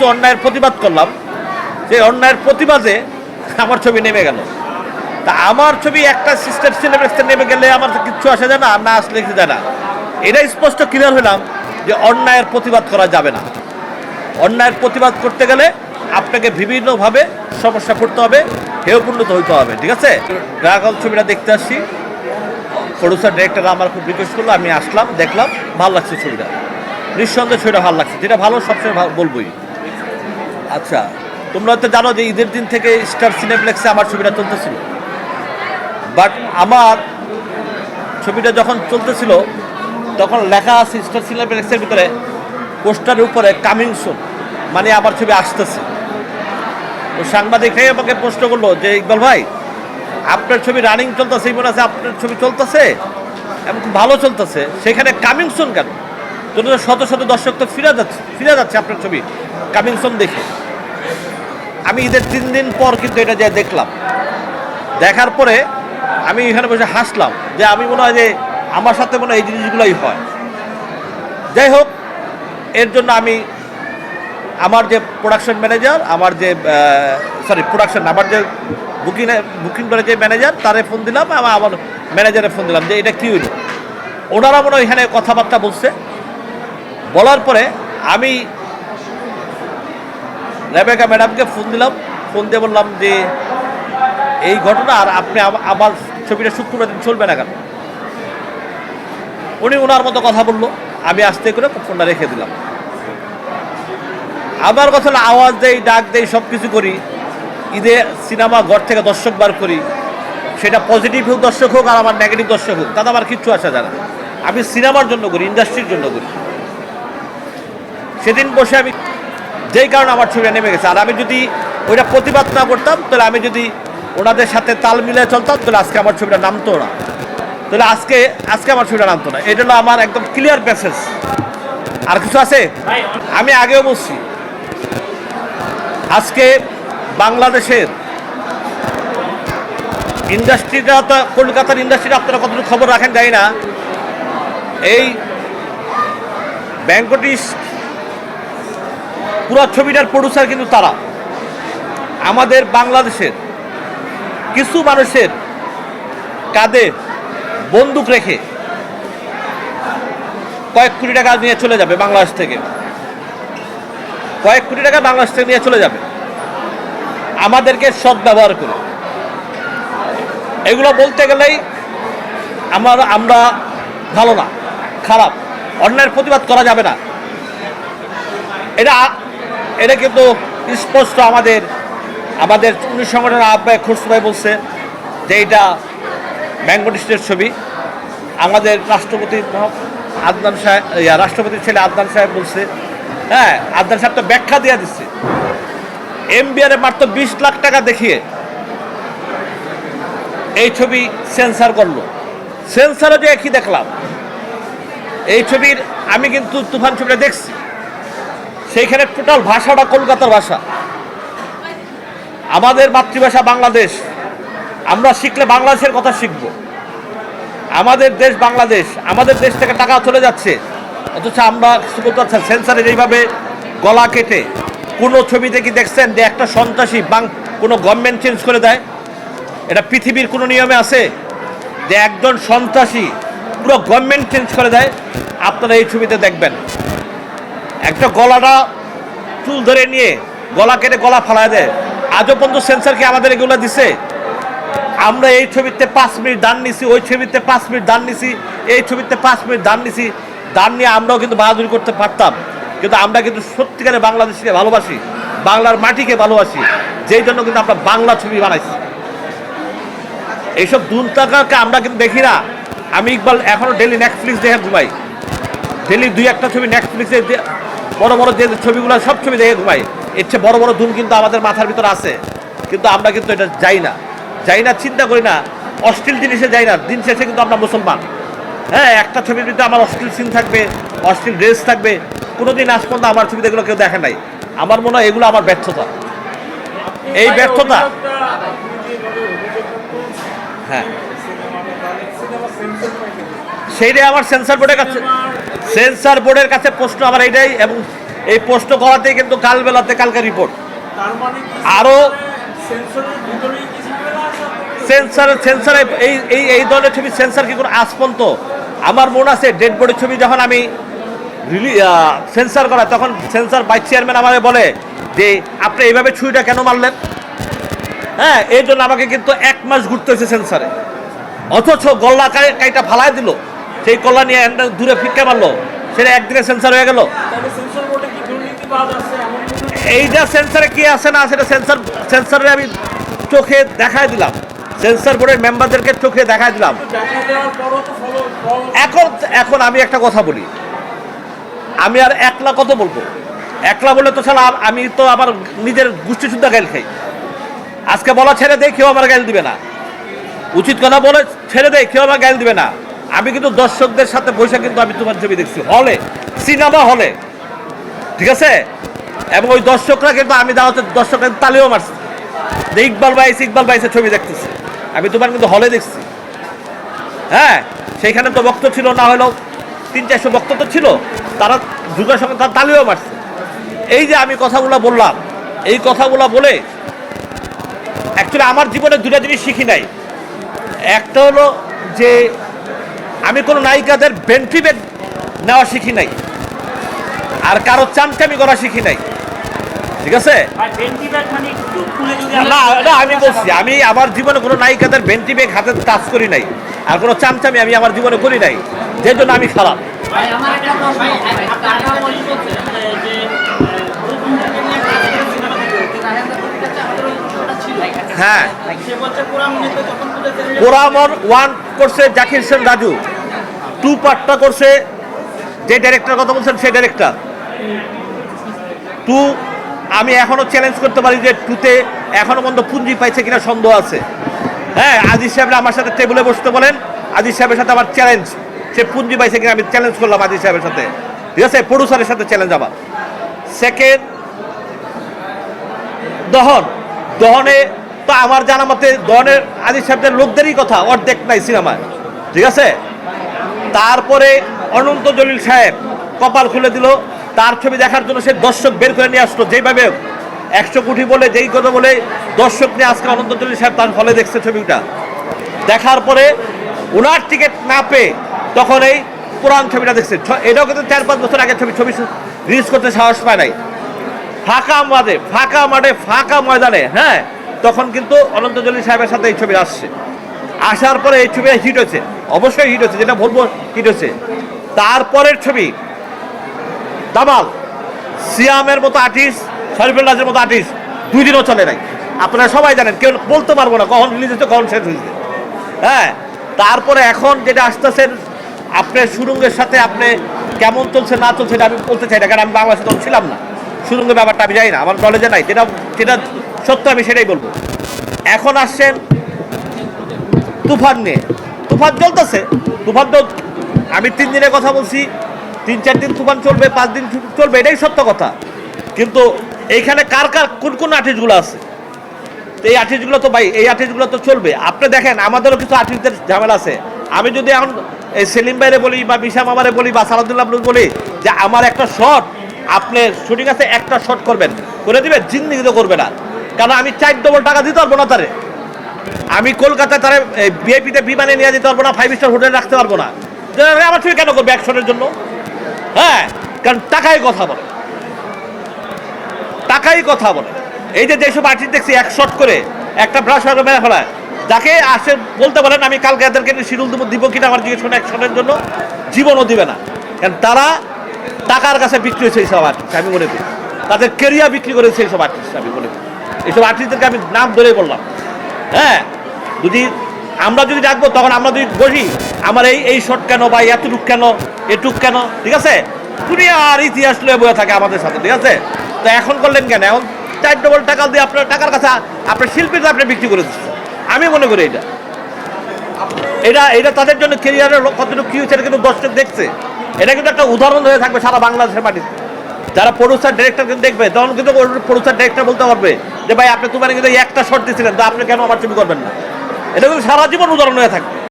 কিছু অন্যায়ের প্রতিবাদ করলাম। সেই অন্যায়ের প্রতিবাদে আমার ছবি নেমে গেল। তা আমার ছবি একটা সিস্টেম সিনেমাক্সে নেমে গেলে আমার কিচ্ছু আসে যায় না, আর না আসলে কিছু যায় না। এটা স্পষ্ট ক্লিয়ার হলাম যে অন্যায়ের প্রতিবাদ করা যাবে না। অন্যায়ের প্রতিবাদ করতে গেলে আপনাকে বিভিন্নভাবে সমস্যা পড়তে হবে হেয়পূর্ণত হইতে হবে, ঠিক আছে? ড্রাগন ছবিটা দেখতে আসছি। প্রডিউসার ডিরেক্টর আমার খুব রিকোয়েস্ট করল, আমি আসলাম, দেখলাম, ভালো লাগছে ছবিটা। নিঃসন্দেহে ছবিটা ভালো লাগছে। যেটা ভালো, সবসময় বলবোই। আচ্ছা তোমরা হয়তো জানো যে ঈদের দিন থেকে স্টার সিনেপ্লেক্সে আমার ছবিটা চলতেছিল। বাট আমার ছবিটা যখন চলতেছিল, তখন লেখা আছে স্টার সিনেপ্লেক্সের ভিতরে পোস্টারের উপরে কামিং সুন মানে আমার ছবি আসতেছে। তো সাংবাদিকরাই আমাকে প্রশ্ন করল যে, ইকবাল ভাই, আপনার ছবি রানিং চলতেছে মনে আছে আপনার ছবি চলতেছে? এবং খুব ভালো চলতেছে, সেখানে কামিং সুন কেন? জন্য শত শত দর্শক তো ফিরে যাচ্ছে ফিরে যাচ্ছে আপনার ছবি কামিং সুন দেখে। আমি ঈদের তিন দিন পর কিন্তু এটা যে দেখলাম। দেখার পরে আমি এখানে বসে হাসলাম যে আমি মনে হয় যে আমার সাথে মনে হয় এই জিনিসগুলোই হয়। যাই হোক, এর জন্য আমি আমার যে প্রোডাকশন ম্যানেজার আমার যে সরি প্রোডাকশন আমার যে বুকিং বুকিং করে যে ম্যানেজার তারে ফোন দিলাম আমার আমার ম্যানেজারে ফোন দিলাম যে এটা কী হইল? ওনারা মনে হয় এখানে কথাবার্তা বলছে। বলার পরে আমি রেবেকা ম্যাডামকে ফোন দিলাম, ফোন দিয়ে বললাম যে এই ঘটনা আর আপনি আমার ছবিটা শুক্রবার দিন, চলবে না কেন? উনি ওনার মতো কথা বলল, আমি আস্তে করে ফোনটা রেখে দিলাম। আমার কথা আওয়াজ দেই, ডাক দেই সব কিছু করি, ঈদে সিনেমা ঘর থেকে দর্শক বার করি, সেটা পজিটিভ হোক, দর্শক হোক, আর আমার নেগেটিভ দর্শক হোক, তাতে আমার কিচ্ছু আসা যায় না। আমি সিনেমার জন্য করি ইন্ডাস্ট্রির জন্য করি। সেদিন বসে আমি যেই কারণে আমার ছবিটা নেমে গেছে। আর আমি যদি ওইটা প্রতিবাদ না করতাম, তাহলে আমি যদি ওনাদের সাথে তাল মিলিয়ে চলতাম, তাহলে আজকে আমার ছবিটা নামতো না। তাহলে আজকে আজকে আমার ছবিটা নামতো না। এটা হলো আমার একদম ক্লিয়ার মেসেজ আর কিছু আছে? আমি আগেও বলছি, আজকে বাংলাদেশের ইন্ডাস্ট্রিটা তো, কলকাতার ইন্ডাস্ট্রিটা আপনারা কতটুকু খবর রাখেন জানি না। এই ব্যাংকটিস পুরো ছবিটার প্রডিউসার কিন্তু তারা। আমাদের বাংলাদেশের কিছু মানুষের কাঁধে বন্দুক রেখে কয়েক কোটি টাকা নিয়ে চলে যাবে বাংলাদেশ থেকে। কয়েক কোটি টাকা বাংলাদেশ থেকে নিয়ে চলে যাবে। আমাদেরকে সৎ ব্যবহার করে। এগুলো বলতে গেলেই আমার, আমরা ভালো না, খারাপ। অন্যায়ের প্রতিবাদ করা যাবে না। এটা এটা কিন্তু স্পষ্ট আমাদের আমাদের উনিশ সংগঠনের আহ্বায়ক খুরসু ভাই বলছে যে এটা ব্যাঙ্গটিস্টের ছবি। আমাদের রাষ্ট্রপতি আদনান সাহেব রাষ্ট্রপতির ছেলে আদনান সাহেব বলছে হ্যাঁ আদনান সাহেব তো ব্যাখ্যা দিয়ে দিচ্ছে। এমবিআর মাত্র বিশ লাখ টাকা দেখিয়ে এই ছবি সেন্সার করল। সেন্সারও যে একই দেখলাম। এই ছবির, আমি কিন্তু তুফান ছবিটা দেখছি। সেইখানে টোটাল ভাষাটা কলকাতার ভাষা। আমাদের মাতৃভাষা বাংলাদেশ। আমরা শিখলে বাংলাদেশের কথা শিখব। আমাদের দেশ বাংলাদেশ। আমাদের দেশ থেকে টাকা চলে যাচ্ছে। অথচ আমরা না। সেন্সারের এইভাবে গলা কেটে কোনো ছবিতে কি দেখছেন যে একটা সন্ত্রাসী বাং কোনো গভর্নমেন্ট চেঞ্জ করে দেয়? এটা পৃথিবীর কোনো নিয়মে আছে? যে একজন সন্ত্রাসী পুরো গভর্নমেন্ট চেঞ্জ করে দেয়? আপনারা এই ছবিতে দেখবেন। একটা গলাটা চুল ধরে নিয়ে গলা কেটে গলা ফালায় দেয়। আজও পর্যন্ত সেন্সার কি আমাদের এগুলো দিছে? আমরা এই ছবিতে পাঁচ মিনিট দান নিছি, ওই ছবিতে পাঁচ মিনিট দান নিছি, এই ছবিতে পাঁচ মিনিট দান নিছি। দান নিয়ে আমরাও কিন্তু বাহাদুরি করতে পারতাম। কিন্তু আমরা কিন্তু সত্যিকারে বাংলাদেশকে ভালোবাসি, বাংলার মাটিকে ভালোবাসি। যেই জন্য কিন্তু আমরা বাংলা ছবি বানাইছি। এইসব দুর্তাকাকে আমরা কিন্তু দেখি না। আমি ইকবাল এখনও ডেলি নেটফ্লিক্স দেখে ঘুমাই ডেলি দুই একটা ছবি নেটফ্লিক্সে বড় বড় যে ছবিগুলো, সব ছবি দেখে ঘুমাই। এর চেয়ে বড় বড় ধুম কিন্তু আমাদের মাথার ভিতর আছে। কিন্তু আমরা কিন্তু এটা যাই না। যাই না, চিন্তা করি না। অশ্লীল জিনিসে যাই না। দিন শেষে কিন্তু আমরা মুসলমান। হ্যাঁ একটা ছবির ভিতরে আমার অশ্লীল সিন থাকবে, অশ্লীল ড্রেস থাকবে। কোনোদিন আজ পর্যন্ত আমার ছবিতে এগুলো কেউ দেখে নাই। আমার মনে হয় এগুলো আমার ব্যর্থতা। এই ব্যর্থতা হ্যাঁ। সেইটাই আমার সেন্সার বোর্ডের কাছে সেন্সার বোর্ডের কাছে প্রশ্ন আমার এইটাই এবং এই প্রশ্ন করাতেই কিন্তু কাল বেলাতে কালকে রিপোর্ট তার কি? আরও সেন্সরের ভিতরেই কি ঝামেলা আছে সেন্সার এই এই এই ধরনের ছবি সেন্সার কি করে আজ পর্যন্ত? আমার মনে আছে ডেড বডির ছবি যখন আমি রিলি সেন্সার করা তখন সেন্সার ভাইস চেয়ারম্যান আমাকে বলে যে আপনি এইভাবে ছুরিটা কেন মারলেন? হ্যাঁ এই জন্য আমাকে কিন্তু এক মাস ঘুরতে হয়েছে সেন্সারে। অথচ গল্লা কাই- কাইটা ফালাই দিল। সেই কল্লা নিয়ে দূরে ফিক্কা মারলো। সেটা একদিনে সেন্সার হয়ে গেল। এইটা সেন্সারে কি আছে না সেটা সেন্সার সেন্সারে আমি চোখে দেখাই দিলাম। সেন্সার বোর্ডের মেম্বারদেরকে চোখে দেখাই দিলাম। এখন এখন আমি একটা কথা বলি। আমি আর একলা কত বলব? একলা বলে তো সালা আমি তো আমার নিজের গোষ্ঠী শুদ্ধ গাইল খাই। আজকে বলা ছেড়ে দেয়, কেউ আমার গাইল দিবে না। উচিত কথা বলে ছেড়ে দেয়, কেউ আমার গাইল দিবে না। আমি কিন্তু দর্শকদের সাথে বসে কিন্তু আমি তোমার ছবি দেখছি। হলে, সিনেমা হলে। ঠিক আছে? এবং ওই দর্শকরা কিন্তু আমি দাঁড়াতে দর্শকরা তালিও মারছি। যে ইকবাল বাইস ইকবাল বাইসের ছবি দেখতেছে। আমি তোমার কিন্তু হলে দেখছি। হ্যাঁ সেইখানে তো বক্ত ছিল, না হলেও তিন, চারশো বক্ত তো ছিল। তারা যুগের সঙ্গে তার তালিও মারছে। এই যে আমি কথাগুলো বললাম, এই কথাগুলো বলে অ্যাকচুয়ালি আমার জীবনে দুটা জিনিস শিখি নাই। একটা হলো যে আমি কোনো নায়িকাদের বেন্ট্রিবেগ নেওয়া শিখি নাই আর কারও চামচামি করা শিখি নাই ঠিক আছে মানে না না আমি বলছি আমি আমার জীবনে কোনো নায়িকাদের বেন্টি বেগ হাতে টাচ করি নাই আর কোনো চামচামি আমি আমার জীবনে করি নাই যে জন্য আমি খারাপ হ্যাঁ পোরামর ওয়ান করছে জাকির সেন রাজু টু পার্টটা করছে, যে ডাইরেক্টর কথা বলছেন সেই ডাইরেক্টর টু, আমি এখনও চ্যালেঞ্জ করতে পারি যে টুতে এখনও পর্যন্ত পুঞ্জি পাইছে কিনা সন্দেহ আছে। হ্যাঁ আজিজ সাহেবরা আমার সাথে টেবিলে বসতে বলেন, আজিজ সাহেবের সাথে আমার চ্যালেঞ্জ সে পুঞ্জি পাইছে কিনা আমি চ্যালেঞ্জ করলাম আজিজ সাহেবের সাথে। ঠিক আছে? প্রডিউসারের সাথে চ্যালেঞ্জ আমার। সেকেন্ড দহন। দহনে তো আমার জানা মতে দহনের, আজিজ সাহেবদের লোকদেরই কথা, অর্ধেক নাই সিনেমায়। ঠিক আছে? তারপরে অনন্ত জলিল সাহেব কপাল খুলে দিল। তার ছবি দেখার জন্য সে দর্শক বের করে নিয়ে আসলো। যেভাবে একশো কোটি বলে, যেই কথা বলে দর্শক নিয়ে আজকে অনন্ত জলিল সাহেব তার ফলে দেখছে ছবিটা। দেখার পরে ওনার টিকিট না পেয়ে তখন এই পুরান ছবিটা দেখছে। এটাও কিন্তু চার পাঁচ বছর আগে ছবি ছবি রিলিজ করতে সাহস পায় নাই। ফাঁকা মাঠে ফাঁকা মাঠে, ফাঁকা ময়দানে হ্যাঁ? তখন কিন্তু অনন্ত জলিল সাহেবের সাথে এই ছবি আসছে। আসার পরে এই ছবিটা হিট হয়েছে। অবশ্যই হিট হচ্ছে, যেটা বলব হিট হচ্ছে। তারপরের ছবি, দামাল। সিয়ামের মতো আর্টিস্ট শরীফুল রাজের মতো আর্টিস্ট দুই দিনও চলে নাই। আপনারা সবাই জানেন, কেউ বলতে পারব না কখন রিলিজ হচ্ছে কখন শেষ হয়েছে। হ্যাঁ তারপরে এখন যেটা আসতেছেন আপনার সুরঙ্গের সাথে আপনি কেমন চলছে, না চলছে, এটা আমি বলতে চাই না, কারণ আমি বাংলাদেশে তখন ছিলাম না। সুরঙ্গের ব্যাপারটা আমি জানি না, আমার নলেজে নাই, যেটা যেটা সত্য আমি সেটাই বলব। এখন আসছেন তুফান নিয়ে। তুফান চলতেছে? তুফান তো আমি তিন দিনের কথা বলছি। তিন, চার দিন তুফান চলবে, পাঁচ দিন চলবে, এটাই সত্য কথা। কিন্তু এইখানে কার কার কোন কোন আর্টিস্টগুলো আছে? তো এই আর্টিস্টগুলো তো ভাই, এই আর্টিস্টগুলো তো চলবে। আপনি দেখেন, আমাদেরও কিছু আর্টিস্টদের ঝামেলা আছে। আমি যদি এখন, এই সেলিম ভাইরে বলি বা বিশাম আমারে বলি বা সালাদুল্লাহ বলি, যে আমার একটা শট আপনি শুটিং আছে, একটা শট করবেন। করে দিবেন জিন্দিগি তো করবে না। কারণ আমি চার ডবল টাকা দিতে পারব না তারে। আমি কলকাতায় তারা বিআইপিতে বিমানে নিয়ে যেতে পারব না ফাইভ স্টার হোটেলে রাখতে পারব না। আমার ছবি কেন করবে অ্যাকশনের জন্য? হ্যাঁ কারণ টাকাই কথা বলে। টাকাই কথা বলে। এই যে যেসব আর্টিস্ট দেখছি, এক শট করে, একটা ব্রাশ হয়ে মেরে ফেলায়। যাকে আসে, বলতে বলেন আমি কালকে এদেরকে শিডিউল দেবো, দিব কিনা আমার জিজ্ঞেস করে অ্যাকশনের জন্য। জীবনও দিবে না। কারণ তারা টাকার কাছে বিক্রি হয়েছে এইসব আর্টিস্ট আমি মনে করি। তাদের কেরিয়ার বিক্রি করেছে এইসব আর্টিস্ট আমি মনে করি। এইসব আর্টিস্টদেরকে আমি নাম ধরেই বললাম। হ্যাঁ যদি আমরা যদি ডাকবো, তখন আমরা যদি বসি আমার এই এই শট কেন বা এতটুক কেন, এটুক কেন? ঠিক আছে? দুনিয়ার ইতিহাস লয়ে বয়ে থাকে আমাদের সাথে, ঠিক আছে? তো এখন করলেন কেন? এখন চার ডবল টাকা দিয়ে আপনার টাকার কাছে আপনার শিল্পীকে আপনি বিক্রি করে দিচ্ছেন। আমি মনে করি এটা। এটা এটা তাদের জন্য কেরিয়ারের কতটুকু কি হচ্ছে এটা কিন্তু দর্শক দেখছে। এটা কিন্তু একটা উদাহরণ হয়ে থাকবে সারা বাংলাদেশের মাটিতে। যারা প্রডিউসার ডিরেক্টর কিন্তু দেখবে, তখন কিন্তু প্রডিউসার ডিরেক্টর বলতে পারবে যে, ভাই, আপনি তোমার কিন্তু একটা শর্ট দিয়েছিলেন তো আপনি কেন আমার ছবি করবেন না? এটা কিন্তু সারা জীবন উদাহরণ হয়ে থাকবে।